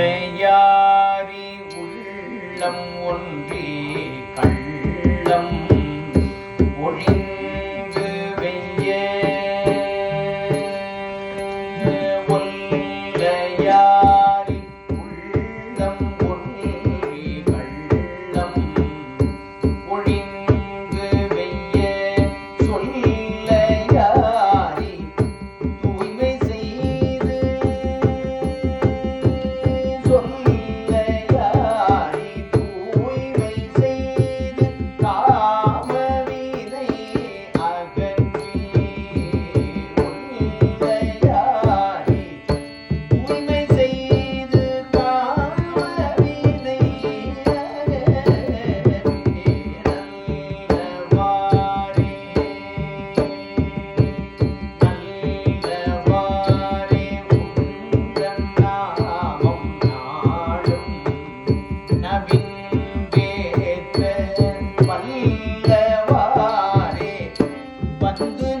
பிள்ளையாரி உள்ளம் ஒன்றி கள்ளம். பல்லவாரே வந்து